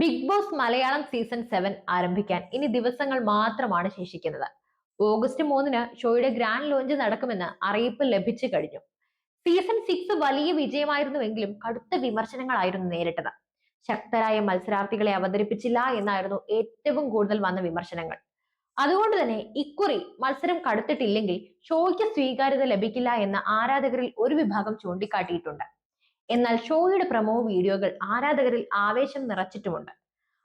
Bigg Boss Malayalam season seven ആരംഭിക്കാൻ ഇനി ദിവസങ്ങൾ മാത്രമാണ് ശേഷിക്കുന്നത്. ഓഗസ്റ്റ് മൂന്നിന് ഷോയുടെ ഗ്രാൻഡ് ലോഞ്ച് നടക്കുമെന്ന് അറിയിപ്പ് ലഭിച്ചു കഴിഞ്ഞു. സീസൺ സിക്സ് വലിയ വിജയമായിരുന്നുവെങ്കിലും കടുത്ത വിമർശനങ്ങളായിരുന്നു നേരിട്ടത്. ശക്തരായ മത്സരാർത്ഥികളെ അവതരിപ്പിച്ചില്ല എന്നായിരുന്നു ഏറ്റവും കൂടുതൽ വന്ന വിമർശനങ്ങൾ. അതുകൊണ്ട് തന്നെ ഇക്കുറി മത്സരം കടുത്തിട്ടില്ലെങ്കിൽ ഷോയ്ക്ക് സ്വീകാര്യത ലഭിക്കില്ല എന്ന് ആരാധകരിൽ ഒരു വിഭാഗം ചൂണ്ടിക്കാട്ടിയിട്ടുണ്ട്. എന്നാൽ ഷോയുടെ പ്രമോ വീഡിയോകൾ ആരാധകരിൽ ആവേശം നിറച്ചിട്ടുമുണ്ട്.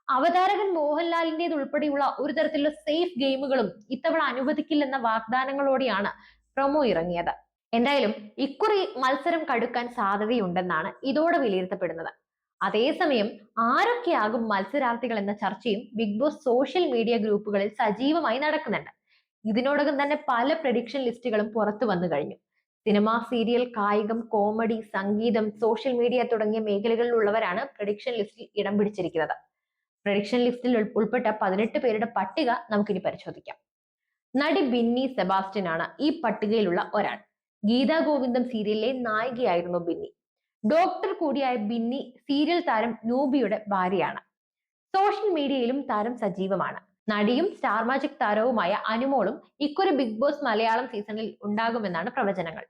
അവതാരകൻ മോഹൻലാലിന്റേത് ഉൾപ്പെടെയുള്ള ഒരു തരത്തിലുള്ള സേഫ് ഗെയിമുകളും ഇത്തവണ അനുവദിക്കില്ലെന്ന വാഗ്ദാനങ്ങളോടെയാണ് പ്രൊമോ ഇറങ്ങിയത്. എന്തായാലും ഇക്കുറി മത്സരം കടുക്കാൻ സാധ്യതയുണ്ടെന്നാണ് ഇതോടെ വിലയിരുത്തപ്പെടുന്നത്. അതേസമയം ആരൊക്കെയാകും മത്സരാർത്ഥികൾ എന്ന ചർച്ചയും ബിഗ് ബോസ് സോഷ്യൽ മീഡിയ ഗ്രൂപ്പുകളിൽ സജീവമായി നടക്കുന്നുണ്ട്. ഇതിനോടകം തന്നെ പല പ്രഡിക്ഷൻ ലിസ്റ്റുകളും പുറത്തു വന്നു കഴിഞ്ഞു. സിനിമ സീരിയൽ കായികം കോമഡി സംഗീതം സോഷ്യൽ മീഡിയ തുടങ്ങിയ മേഖലകളിലുള്ളവരാണ് പ്രഡിക്ഷൻ ലിസ്റ്റിൽ ഇടം പിടിച്ചിരിക്കുന്നത്. പ്രഡിക്ഷൻ ലിസ്റ്റിൽ ഉൾപ്പെട്ട പതിനെട്ട് പേരുടെ പട്ടിക നമുക്കിനി പരിശോധിക്കാം. നടി ബിന്നി സെബാസ്റ്റ്യൻ ആണ് ഈ പട്ടികയിലുള്ള ഒരാൾ. ഗീതാ ഗോവിന്ദം സീരിയലിലെ നായികയായിരുന്നു ബിന്നി. ഡോക്ടർ കൂടിയായ ബിന്നി സീരിയൽ താരം നൂബിയുടെ ഭാര്യയാണ്. സോഷ്യൽ മീഡിയയിലും താരം സജീവമാണ്. നടിയും സ്റ്റാർ മാജിക് താരവുമായ അനുമോളും ഇക്കൊരു ബിഗ് ബോസ് മലയാളം സീസണിൽ ഉണ്ടാകുമെന്നാണ് പ്രവചനങ്ങൾ.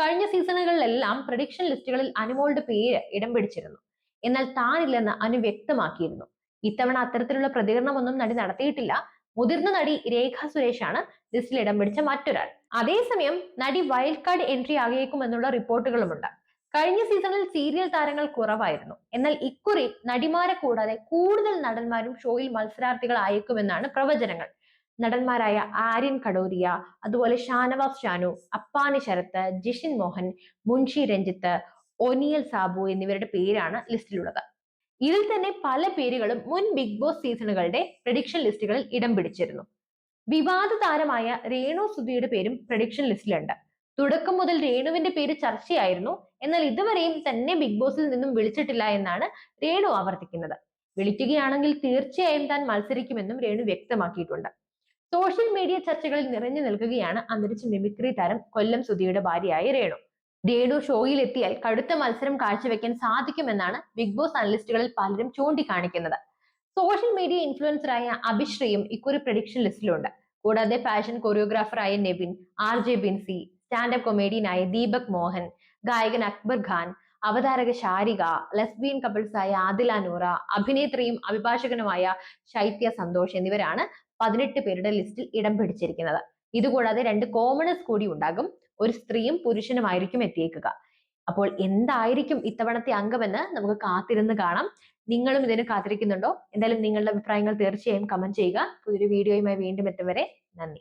കഴിഞ്ഞ സീസണുകളിലെല്ലാം പ്രഡിക്ഷൻ ലിസ്റ്റുകളിൽ അനുമോളുടെ പേര് ഇടം പിടിച്ചിരുന്നു. എന്നാൽ താനില്ലെന്ന് അനു വ്യക്തമാക്കിയിരുന്നു. ഇത്തവണ അത്തരത്തിലുള്ള പ്രതികരണമൊന്നും നടി നടത്തിയിട്ടില്ല. മുതിർന്ന നടി രേഖ സുരേഷാണ് ലിസ്റ്റിൽ ഇടം പിടിച്ച മറ്റൊരാൾ. അതേസമയം നടി വൈൽഡ് കാർഡ് എൻട്രി ആകിയേക്കുമെന്നുള്ള റിപ്പോർട്ടുകളുമുണ്ട്. കഴിഞ്ഞ സീസണിൽ സീരിയൽ താരങ്ങൾ കുറവായിരുന്നു. എന്നാൽ ഇക്കുറി നടിമാരെ കൂടാതെ കൂടുതൽ നടന്മാരും ഷോയിൽ മത്സരാർത്ഥികൾ അയക്കുമെന്നാണ് പ്രവചനങ്ങൾ. നടന്മാരായ ആര്യൻ കടോരിയ അതുപോലെ ഷാനവാസ് ഷാനു അപ്പാനി ശരത്ത് ജിഷിൻ മോഹൻ മുൻഷി രഞ്ജിത്ത് ഒനിയൽ സാബു എന്നിവരുടെ പേരാണ് ലിസ്റ്റിലുള്ളത്. ഇതിൽ തന്നെ പല പേരുകളും മുൻ ബിഗ് ബോസ് സീസണുകളുടെ പ്രഡിക്ഷൻ ലിസ്റ്റുകളിൽ ഇടം പിടിച്ചിരുന്നു. വിവാദ താരമായ രേണു സുധിയുടെ പേരും പ്രഡിക്ഷൻ ലിസ്റ്റിലുണ്ട് തുടക്കം മുതൽ രേണുവിന്റെ പേര് ചർച്ചയായിരുന്നു. എന്നാൽ ഇതുവരെയും തന്നെ ബിഗ് ബോസിൽ നിന്നും വിളിച്ചിട്ടില്ല എന്നാണ് രേണു ആവർത്തിക്കുന്നത്. വിളിക്കുകയാണെങ്കിൽ തീർച്ചയായും താൻ മത്സരിക്കുമെന്നും രേണു വ്യക്തമാക്കിയിട്ടുണ്ട്. സോഷ്യൽ മീഡിയ ചർച്ചകളിൽ നിറഞ്ഞു നിൽക്കുകയാണ് അന്തരിച്ച മിമിക്രി താരം കൊല്ലം സുധിയുടെ ഭാര്യയായ രേണു. രേണു ഷോയിൽ എത്തിയാൽ കടുത്ത മത്സരം കാഴ്ചവെക്കാൻ സാധിക്കുമെന്നാണ് ബിഗ് ബോസ് അനലിസ്റ്റുകളിൽ പലരും ചൂണ്ടിക്കാണിക്കുന്നത്. സോഷ്യൽ മീഡിയ ഇൻഫ്ലുവൻസറായ അഭിശ്രീയും ഇക്കുറി പ്രഡിക്ഷൻ ലിസ്റ്റിലുണ്ട് കൂടാതെ fashion കൊറിയോഗ്രാഫറായ Nevin R J Binsy standup കൊമേഡിയനായ Deepak Mohan ഗായകൻ അക്ബർ ഖാൻ അവതാരക ശാരിക ലെസ്ബിയൻ കപ്പിൾസായ ആദില നൂറ അഭിനേത്രിയും അഭിഭാഷകനുമായ ശൈത്യ സന്തോഷ് എന്നിവരാണ് പതിനെട്ട് പേരുടെ ലിസ്റ്റിൽ ഇടം പിടിച്ചിരിക്കുന്നത്. ഇതുകൂടാതെ രണ്ട് കോമണേഴ്സ് കൂടി ഉണ്ടാകും. ഒരു സ്ത്രീയും പുരുഷനുമായിരിക്കും എത്തിയേക്കുക. അപ്പോൾ എന്തായിരിക്കും ഇത്തവണത്തെ അംഗമെന്ന് നമുക്ക് കാത്തിരുന്ന് കാണാം. നിങ്ങളും ഇതിന് കാത്തിരിക്കുന്നുണ്ടോ? എന്തായാലും നിങ്ങളുടെ അഭിപ്രായങ്ങൾ തീർച്ചയായും കമന്റ് ചെയ്യുക. പുതിയൊരു വീഡിയോയുമായി വീണ്ടും എത്തും വരെ നന്ദി.